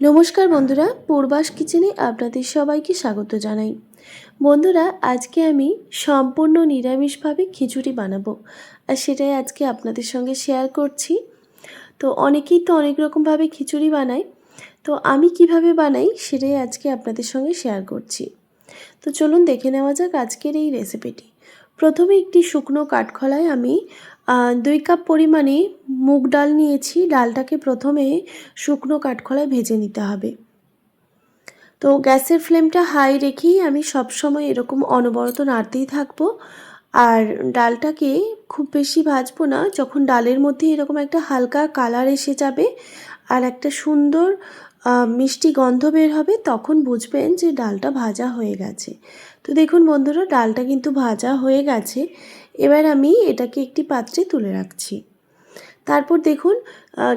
নমস্কার বন্ধুরা, পূর্বাস কিচেনে আপনাদের সবাইকে স্বাগত জানাই। বন্ধুরা, আজকে আমি সম্পূর্ণ নিরামিষভাবে খিচুড়ি বানাবো আর সেটাই আজকে আপনাদের সঙ্গে শেয়ার করছি। তো অনেকেই তো অনেক রকমভাবে খিচুড়ি বানায়, তো আমি কীভাবে বানাই সেটাই আজকে আপনাদের সঙ্গে শেয়ার করছি। তো চলুন দেখে নেওয়া যাক আজকের এই রেসিপিটি। প্রথমে একটি শুকনো কাঠখোলায় আমি দুই কাপ পরিমাণে মুগ ডাল নিয়েছি। ডালটাকে প্রথমে শুকনো কাঠখোলায় ভেজে নিতে হবে। তো গ্যাসের ফ্লেমটা হাই রেখেই আমি সবসময় এরকম অনবরত নাড়তেই থাকব। আর ডালটাকে খুব বেশি ভাজবো না, যখন ডালের মধ্যে এরকম একটা হালকা কালার এসে যাবে আর একটা সুন্দর মিষ্টি গন্ধ বের হবে, তখন বুঝবেন যে ডালটা ভাজা হয়ে গেছে। তো দেখুন বন্ধুরা, ডালটা কিন্তু ভাজা হয়ে গেছে। এবার আমি এটাকে একটি পাত্রে তুলে রাখছি। তারপর দেখুন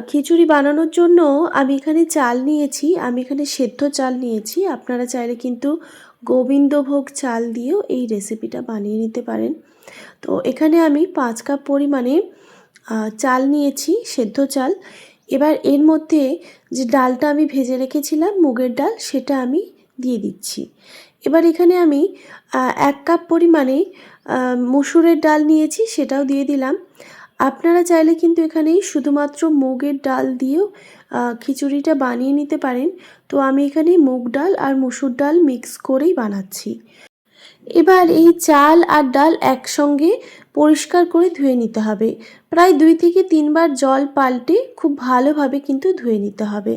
খিচুড়ি বানানোর জন্য আমি এখানে চাল নিয়েছি, আমি এখানে সেদ্ধ চাল নিয়েছি। আপনারা চাইলে কিন্তু গোবিন্দভোগ চাল দিয়েও এই রেসিপিটা বানিয়ে নিতে পারেন। তো এখানে আমি পাঁচ কাপ পরিমাণে চাল নিয়েছি, সেদ্ধ চাল। এবার এর মধ্যে যে ডালটা আমি ভেজে রেখেছিলাম, মুগের ডাল, সেটা আমি দিয়ে দিচ্ছি। এবার এখানে আমি এক কাপ পরিমাণে মসুরের ডাল নিয়েছি, সেটাও দিয়ে দিলাম। আপনারা চাইলে কিন্তু এখানে শুধুমাত্র মুগের ডাল দিয়েও খিচুড়িটা বানিয়ে নিতে পারেন। তো আমি এখানে মুগ ডাল আর মসুর ডাল মিক্স করেই বানাচ্ছি। এবার এই চাল আর ডাল একসঙ্গে পরিষ্কার করে ধুয়ে নিতে হবে। প্রায় দুই থেকে তিনবার জল পাল্টে খুব ভালোভাবে কিন্তু ধুয়ে নিতে হবে।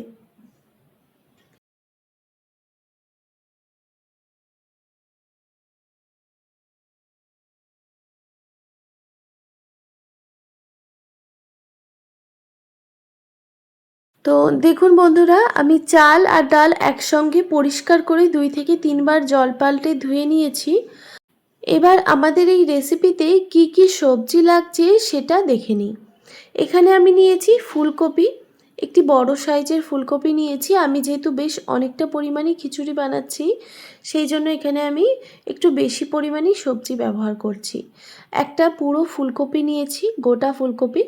তো দেখুন বন্ধুরা, আমি চাল আর ডাল একসঙ্গে পরিষ্কার করে দুই থেকে তিনবার জল পাল্টে ধুয়ে নিয়েছি। এবার আমাদের এই রেসিপিতে কি কি সবজি লাগছে সেটা দেখে নিই। এখানে আমি নিয়েছি ফুলকপি একটি বড় সাইজের ফুলকপি নিয়েছি। আমি যেহেতু বেশ অনেকটা পরিমাণে খিচুড়ি বানাচ্ছি, সেই জন্য এখানে আমি একটু বেশি পরিমাণেই সবজি ব্যবহার করছি। একটা পুরো ফুলকপি নিয়েছি, গোটা ফুলকপি।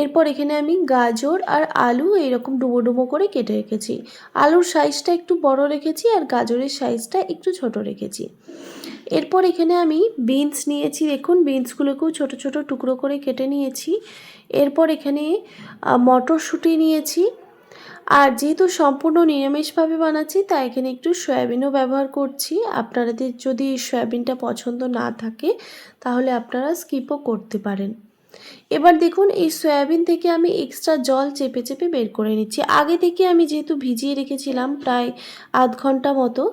এরপর এখানে আমি গাজর আর আলু এইরকম ডুবো ডুবো করে কেটে রেখেছি। আলুর সাইজটা একটু বড় রেখেছি আর গাজরের সাইজটা একটু ছোট রেখেছি। এরপর এখানে আমি বিনস নিয়েছি। দেখুন, বিনসগুলোকেও ছোট ছোট টুকরো করে কেটে নিয়েছি। এরপর এখানে মটরশুঁটি নিয়েছি। আর যেহেতু সম্পূর্ণ নিরামিষভাবে বানাচ্ছি, তাই এখানে একটু সয়াবিনও ব্যবহার করছি। আপনাদের যদি সয়াবিনটা পছন্দ না থাকে, তাহলে আপনারা স্কিপও করতে পারেন। এবার দেখুন, এই সয়াবিন থেকে আমি এক্সট্রা জল চেপে চেপে বের করে নিচ্ছি। আগে থেকে আমি যেহেতু ভিজিয়ে রেখেছিলাম প্রায় আধ ঘণ্টা মতো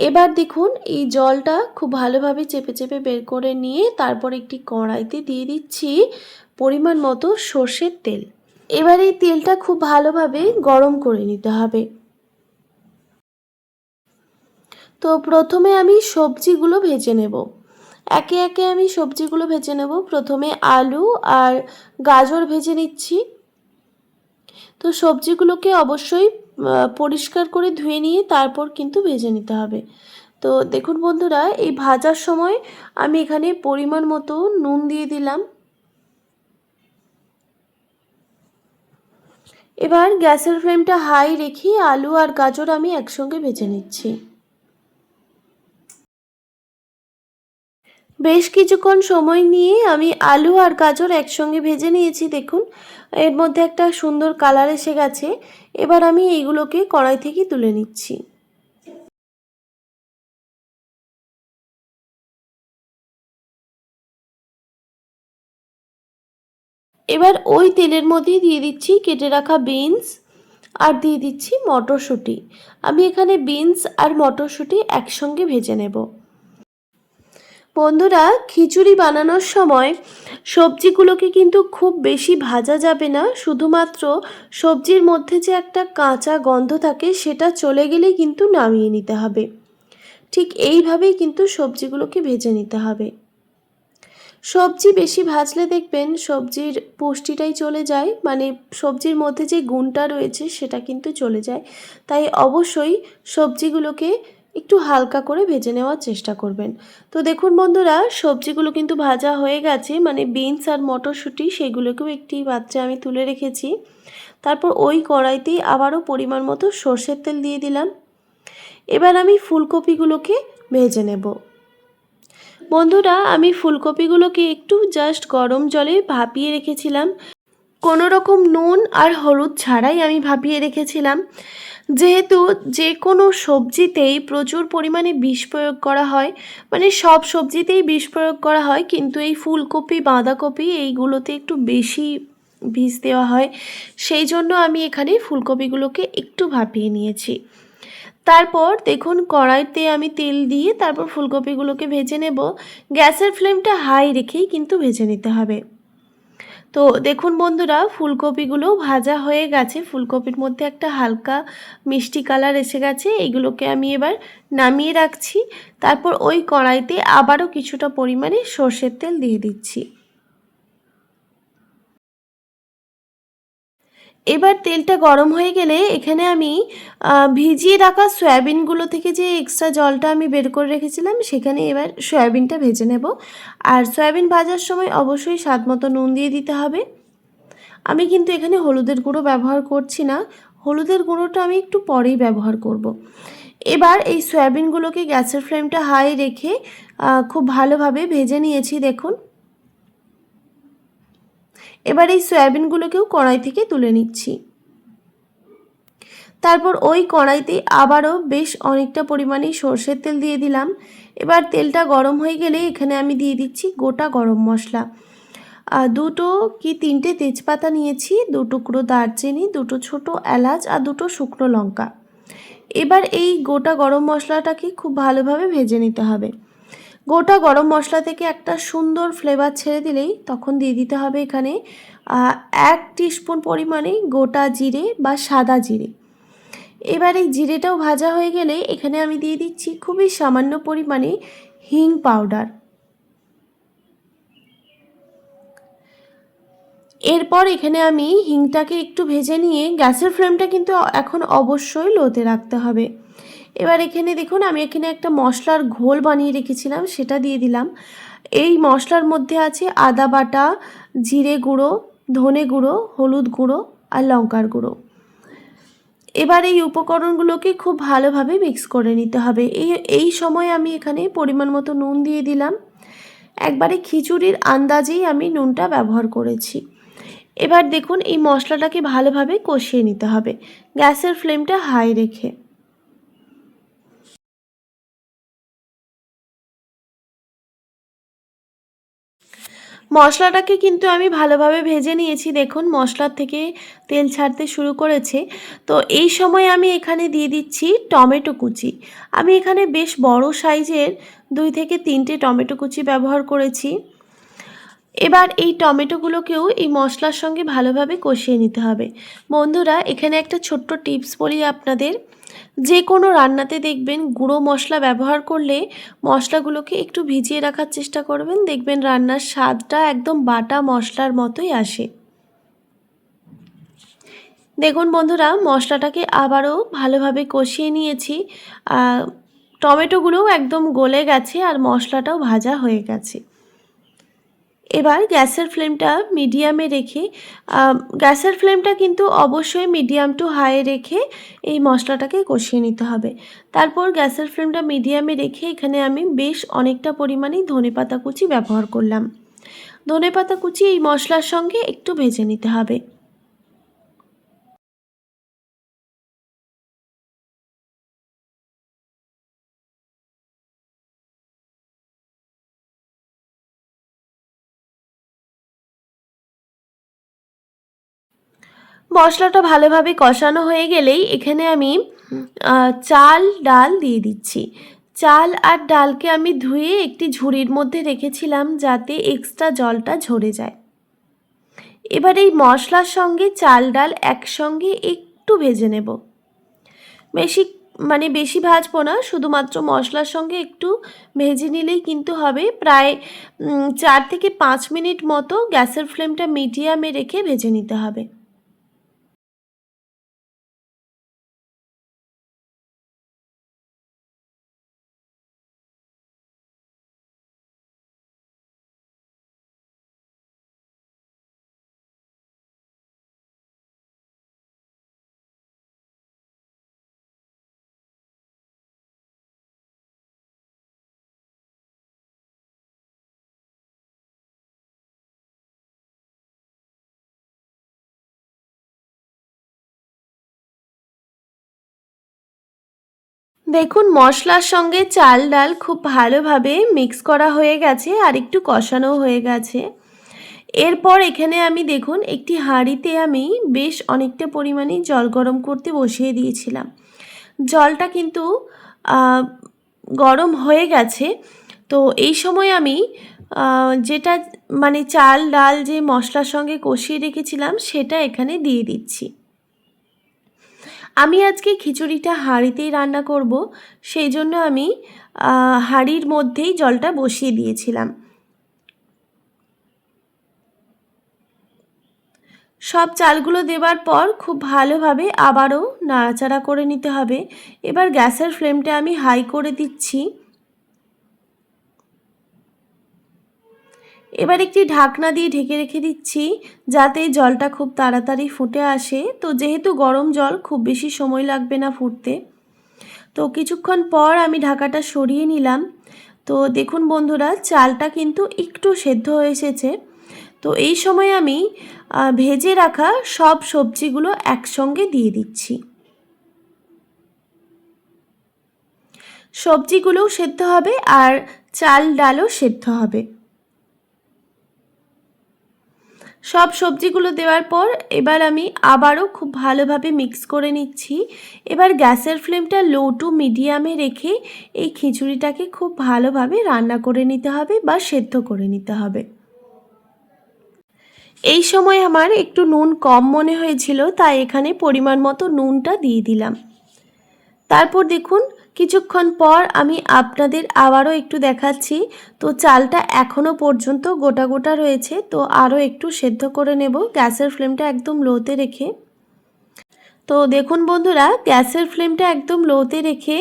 এবার দেখুন, এই জলটা খুব ভালোভাবে চেপে চেপে বের করে নিয়ে তারপর একটি কড়াইতে দিয়ে দিচ্ছি পরিমাণ মতো সর্ষের তেল। এবার এই তেলটা খুব ভালোভাবে গরম করে নিতে হবে। তো প্রথমে আমি সবজিগুলো ভেজে নেব। একে একে আমি সবজিগুলো ভেজে নেব। প্রথমে আলু আর গাজর ভেজে নিচ্ছি। তো সবজিগুলোকে অবশ্যই পরিষ্কার করে ধুয়ে নিয়ে তারপর কিন্তু ভেজে নিতে হবে। তো দেখুন বন্ধুরা, এই ভাজার সময় আমি এখানে পরিমাণ মতো নুন দিয়ে দিলাম। এবার গ্যাসের ফ্লেমটা হাই রেখে আলু আর গাজর আমি একসঙ্গে ভেজে নিচ্ছি। বেশ কিছুক্ষণ সময় নিয়ে আমি আলু আর গাজর একসঙ্গে ভেজে নিয়েছি, দেখুন। এর মধ্যে একটা সুন্দর কালার এসে গেছে। এবার আমি এইগুলোকে কড়াই থেকে তুলে নিচ্ছি। এবার ওই তেলের মধ্যেই দিয়ে দিচ্ছি কেটে রাখা বিনস আর দিয়ে দিচ্ছি মটরশুঁটি। আমি এখানে বিনস আর মটরশুঁটি একসঙ্গে ভেজে নেব। বন্ধুরা, খিচুড়ি বানানোর সময় সবজিগুলোকে কিন্তু খুব বেশি ভাজা যাবে না। শুধুমাত্র সবজির মধ্যে যে একটা কাঁচা গন্ধ থাকে, সেটা চলে গেলেই কিন্তু নামিয়ে নিতে হবে। ঠিক এইভাবেই কিন্তু সবজিগুলোকে ভেজে নিতে হবে। সবজি বেশি ভাজলে দেখবেন সবজির পুষ্টিটাই চলে যায় মানে সবজির মধ্যে যে গুণটা রয়েছে সেটা কিন্তু চলে যায়। তাই অবশ্যই সবজিগুলোকে একটু হালকা করে ভেজে নেওয়ার চেষ্টা করবেন। তো দেখুন বন্ধুরা, সবজিগুলো কিন্তু ভাজা হয়ে গেছে। মানে বিনস আর মটরশুঁটি, সেগুলোকেও একটি পাত্রে আমি তুলে রেখেছি। তারপর ওই কড়াইতেই আবারও পরিমাণ মতো সর্ষের তেল দিয়ে দিলাম। এবার আমি ফুলকপিগুলোকে ভেজে নেব। বন্ধুরা, আমি ফুলকপিগুলোকে একটু জাস্ট গরম জলে ভাপিয়ে রেখেছিলাম। কোনো রকম নুন আর হলুদ ছাড়াই আমি ভাপিয়ে রেখেছিলাম। যেহেতু যে কোনো সবজিতেই প্রচুর পরিমাণে বিষ প্রয়োগ করা হয় মানে সব সবজিতেই বিষ প্রয়োগ করা হয়, কিন্তু এই ফুলকপি, বাঁধাকপি এইগুলোতে একটু বেশি বিষ দেওয়া হয়, সেই জন্য আমি এখানে ফুলকপিগুলোকে একটু ভাপিয়ে নিয়েছি। তারপর দেখুন কড়াইতে আমি তেল দিয়ে তারপর ফুলকপিগুলোকে ভেজে নেব। গ্যাসের ফ্লেমটা হাই রেখেই কিন্তু ভেজে নিতে হবে। তো দেখুন বন্ধুরা, ফুলকপিগুলো ভাজা হয়ে গেছে। ফুলকপির মধ্যে একটা হালকা মিষ্টি কালার এসে গেছে। এগুলোকে আমি এবার নামিয়ে রাখছি। তারপর ওই কড়াইতে আবারও কিছুটা পরিমাণে সর্ষের তেল দিয়ে দিচ্ছি। এবার তেলটা গরম হয়ে গেলে এখানে আমি ভিজিয়ে রাখা সয়াবিনগুলো থেকে যে এক্সট্রা জলটা আমি বের করে রেখেছিলাম, সেখানে এবার সয়াবিনটা ভেজে নেব। আর সয়াবিন ভাজার সময় অবশ্যই স্বাদ মতো নুন দিয়ে দিতে হবে। আমি কিন্তু এখানে হলুদের গুঁড়ো ব্যবহার করছি না। হলুদের গুঁড়োটা আমি একটু পরেই ব্যবহার করব। এবার এই সয়াবিনগুলোকে গ্যাসের ফ্লেমটা হাই রেখে খুব ভালোভাবে ভেজে নিয়েছি, দেখুন। এবার এই সয়াবিনগুলোকেও কড়াই থেকে তুলে নিচ্ছি। তারপর ওই কড়াইতে আবারও বেশ অনেকটা পরিমাণে সর্ষের তেল দিয়ে দিলাম। এবার তেলটা গরম হয়ে গেলে এখানে আমি দিয়ে দিচ্ছি গোটা গরম মশলা। দুটো কি তিনটে তেজপাতা নিয়েছি, দু টুকরো দারচিনি, দুটো ছোট এলাচ আর দুটো শুকনো লঙ্কা। এবার এই গোটা গরম মশলাটাকে খুব ভালোভাবে ভেজে নিতে হবে। গোটা গরম মশলা থেকে একটা সুন্দর ফ্লেভার ছেড়ে দিলেই তখন দিয়ে দিতে হবে এখানে এক টিস্পুন পরিমাণে গোটা জিরে বা সাদা জিরে। এবার এই জিরেটাও ভাজা হয়ে গেলে এখানে আমি দিয়ে দিচ্ছি খুবই সামান্য পরিমাণে হিং পাউডার এরপর এখানে আমি হিংটাকে একটু ভেজে নিয়ে গ্যাসের ফ্লেমটা কিন্তু এখন অবশ্যই লোতে রাখতে হবে। এবার এখানে দেখুন, আমি এখানে একটা মশলার ঘোল বানিয়ে রেখেছিলাম, সেটা দিয়ে দিলাম। এই মশলার মধ্যে আছে আদা বাটা, জিরে গুঁড়ো, ধনে গুঁড়ো, হলুদ গুঁড়ো আর লঙ্কার গুঁড়ো। এবার এই উপকরণগুলোকে খুব ভালোভাবে মিক্স করে নিতে হবে। এই এই সময় আমি এখানে পরিমাণ মতো নুন দিয়ে দিলাম। একবারে খিচুড়ির আন্দাজেই আমি নুনটা ব্যবহার করেছি। এবার দেখুন, এই মশলাটাকে ভালোভাবে কষিয়ে নিতে হবে। গ্যাসের ফ্লেমটা হাই রেখে। মশলাটাকে কিন্তু আমি ভালোভাবে ভেজে নিয়েছি। দেখুন মশলার থেকে তেল ছাড়তে শুরু করেছে। তো এই সময় আমি এখানে দিয়ে দিচ্ছি টমেটো কুচি। আমি এখানে বেশ বড় সাইজের দুই থেকে তিনটে টমেটো কুচি ব্যবহার করেছি। এবার এই টমেটোগুলোকেও এই মশলার সঙ্গে ভালোভাবে কষিয়ে নিতে হবে। বন্ধুরা, এখানে একটা ছোট্ট টিপস বলি আপনাদের। যে কোনো রান্নাতে দেখবেন গুঁড়ো মশলা ব্যবহার করলে মশলাগুলোকে একটু ভিজিয়ে রাখার চেষ্টা করবেন। দেখবেন রান্নার স্বাদটা একদম বাটা মশলার মতোই আসে। দেখুন বন্ধুরা, মশলাটাকে আবারও ভালোভাবে কষিয়ে নিয়েছি। টমেটোগুলোও একদম গলে গেছে আর মশলাটাও ভাজা হয়ে গেছে। এবার গ্যাসের ফ্লেমটা মিডিয়ামে রেখে গ্যাসের ফ্লেমটা কিন্তু অবশ্যই মিডিয়াম টু হাই রেখে এই মশলাটাকে কষিয়ে নিতে হবে। তারপর গ্যাসের ফ্লেমটা মিডিয়ামে রেখে এখানে আমি বেশ অনেকটা পরিমাণেই ধনে পাতা কুচি ব্যবহার করলাম। ধনে পাতা কুচি এই মশলার সঙ্গে একটু ভেজে নিতে হবে। মশলাটা ভালোভাবে কষানো হয়ে গেলেই এখানে আমি চাল, ডাল দিয়ে দিচ্ছি। চাল আর ডালকে আমি ধুয়ে একটি ঝুড়ির মধ্যে রেখেছিলাম যাতে এক্সট্রা জলটা ঝরে যায়। এবার এই মশলার সঙ্গে চাল, ডাল একসঙ্গে একটু ভেজে নেব। বেশি মানে বেশি ভাজবো না, শুধুমাত্র মশলার সঙ্গে একটু ভেজে নিলেই কিন্তু হবে। প্রায় চার থেকে পাঁচ মিনিট মতো গ্যাসের ফ্লেমটা মিডিয়ামে রেখে ভেজে নিতে হবে। দেখুন, মশলার সঙ্গে চাল ডাল খুব ভালোভাবে মিক্স করা হয়ে গেছে আর একটু কষানো হয়ে গেছে। এরপর এখানে আমি দেখুন, একটি হাঁড়িতে আমি বেশ অনেকটা পরিমাণে জল গরম করতে বসিয়ে দিয়েছিলাম। জলটা কিন্তু গরম হয়ে গেছে। তো এই সময় আমি যেটা মানে চাল ডাল যে মশলার সঙ্গে কষিয়ে রেখেছিলাম, সেটা এখানে দিয়ে দিচ্ছি। আমি আজকে খিচুড়িটা হাঁড়িতেই রান্না করব, সেই জন্য আমি হাঁড়ির মধ্যেই জলটা বসিয়ে দিয়েছিলাম। সব চালগুলো দেবার পর খুব ভালোভাবে আবারও নাড়াচাড়া করে নিতে হবে। এবার গ্যাসের ফ্লেমটা আমি হাই করে দিচ্ছি। এবার একটি ঢাকনা দিয়ে ঢেকে রেখে দিচ্ছি, যাতে জলটা খুব তাড়াতাড়ি ফুটে আসে। তো যেহেতু গরম জল, খুব বেশি সময় লাগবে না ফুটতে। তো কিছুক্ষণ পর আমি ঢাকাটা সরিয়ে নিলাম। তো দেখুন বন্ধুরা, চালটা কিন্তু একটু সেদ্ধ হয়ে এসেছে। তো এই সময় আমি ভেজে রাখা সব সবজিগুলো একসঙ্গে দিয়ে দিচ্ছি। সবজিগুলোও সেদ্ধ হবে আর চাল ডালও সেদ্ধ হবে। সব সবজিগুলো দেওয়ার পর এবার আমি আবারও খুব ভালোভাবে মিক্স করে নিচ্ছি। এবার গ্যাসের ফ্লেমটা লো টু মিডিয়ামে রেখে এই খিচুড়িটাকে খুব ভালোভাবে রান্না করে নিতে হবে বা সেদ্ধ করে নিতে হবে। এই সময় আমার একটু নুন কম মনে হয়েছিল, তাই এখানে পরিমাণ মতো নুনটা দিয়ে দিলাম। তারপর দেখুন কিছুক্ষণ পর আমি আপনাদের আবারও একটু দেখাচ্ছি। তো চালটা এখনও পর্যন্ত গোটা গোটা রয়েছে। তো আরও একটু সেদ্ধ করে নেব। গ্যাসের ফ্লেমটা একদম লোতে রেখে। তো দেখুন বন্ধুরা, গ্যাসের ফ্লেমটা একদম লোতে রেখে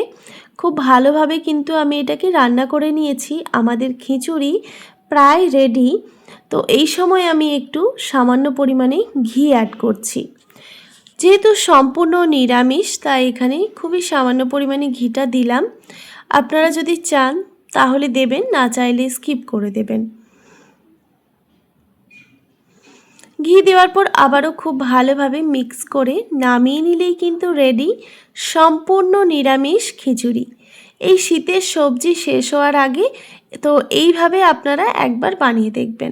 খুব ভালোভাবে কিন্তু আমি এটাকে রান্না করে নিয়েছি। আমাদের খিচুড়ি প্রায় রেডি তো এই সময় আমি একটু সামান্য পরিমাণে ঘি অ্যাড করছি। যেহেতু সম্পূর্ণ নিরামিষ, তাই এখানে খুবই সামান্য পরিমাণে ঘিটা দিলাম। আপনারা যদি চান, তাহলে দেবেন, না চাইলে স্কিপ করে দেবেন। ঘি দেওয়ার পর আবারও খুব ভালোভাবে মিক্স করে নামিয়ে নিলেই কিন্তু রেডি সম্পূর্ণ নিরামিষ খিচুড়ি। এই শীতের সবজি শেষ হওয়ার আগে, তো এইভাবে আপনারা একবার বানিয়ে দেখবেন।